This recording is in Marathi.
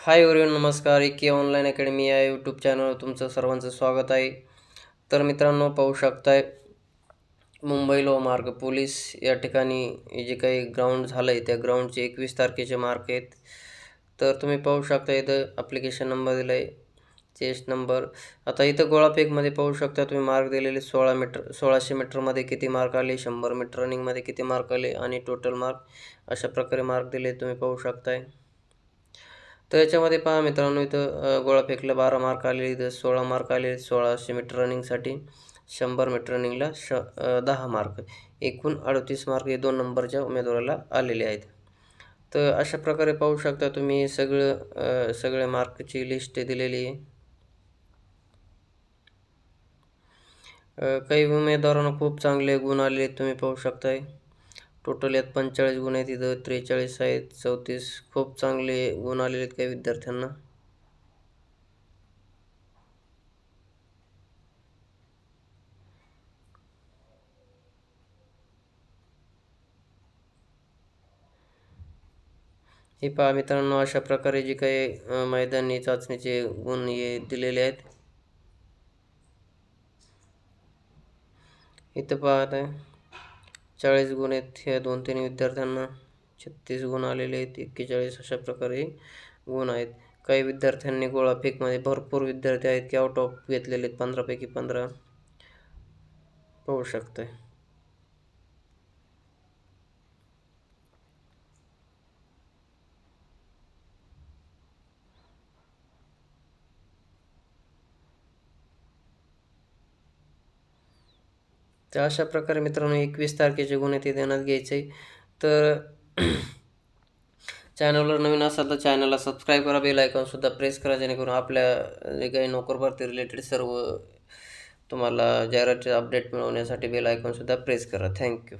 हाय एवरीवन नमस्कार. एके ऑनलाईन अकॅडमी या यूट्यूब चॅनलवर तुमचं सर्वांचं स्वागत आहे. तर मित्रांनो पाहू शकताय मुंबई लो मार्ग पोलीस या ठिकाणी जे काही ग्राउंड झालं आहे त्या ग्राउंडचे एकवीस तारखेचे मार्क आहेत. तर तुम्ही पाहू शकता इथं ॲप्लिकेशन नंबर दिला आहे चेस्ट नंबर आता इथं गोळापेकमध्ये पाहू शकता तुम्ही मार्क दिलेले सोळा मीटर सोळाशे मीटरमध्ये किती मार्क आले शंभर मीटर रनिंगमध्ये किती मार्क आले आणि टोटल मार्क अशा प्रकारे मार्क दिले तुम्ही पाहू शकताय. तर याच्यामध्ये पहा मित्रांनो इथं गोळा फेकला बारा मार्क आले इथं सोळा मार्क आले सोळाशे मीटर रनिंगसाठी शंभर मीटर रनिंगला श दहा मार्क एकूण अडतीस मार्क हे दोन नंबरच्या उमेदवाराला आलेले आहेत. तर अशा प्रकारे पाहू शकता तुम्ही सगळं सगळ्या मार्कची लिस्ट दिलेली आहे. काही उमेदवारांना खूप चांगले गुण आलेले तुम्ही पाहू शकताय. टोटल यात पंचेचाळीस गुण आहेत इथं त्रेचाळीस आहेत चौतीस खूप चांगले गुण आलेले आहेत काही विद्यार्थ्यांना. हे पहा मित्रांनो अशा प्रकारे जे काही मैदानी चाचणीचे गुण हे दिलेले आहेत. इथं पाहत आहे चाळीस गुण आहेत ह्या दोन तीन विद्यार्थ्यांना. छत्तीस गुण आलेले आहेत एक्केचाळीस अशा प्रकारे गुण आहेत. काही विद्यार्थ्यांनी गोळाफेकमध्ये भरपूर विद्यार्थी आहेत की आउट ऑफ घेतलेले आहेत पंधरापैकी पंधरा. पाहू शकताय. तर अशा प्रकारे मित्रांनो एकवीस तारखेचे गुन्हे ते देण्यात घ्यायचे. तर चॅनलवर नवीन असाल तर चॅनलला सबस्क्राईब करा बेल आयकॉनसुद्धा प्रेस करा जेणेकरून आपल्या जे काही नोकर भरती रिलेटेड सर्व तुम्हाला जाहिरातचे अपडेट मिळवण्यासाठी बेल आयकॉनसुद्धा प्रेस करा. Thank you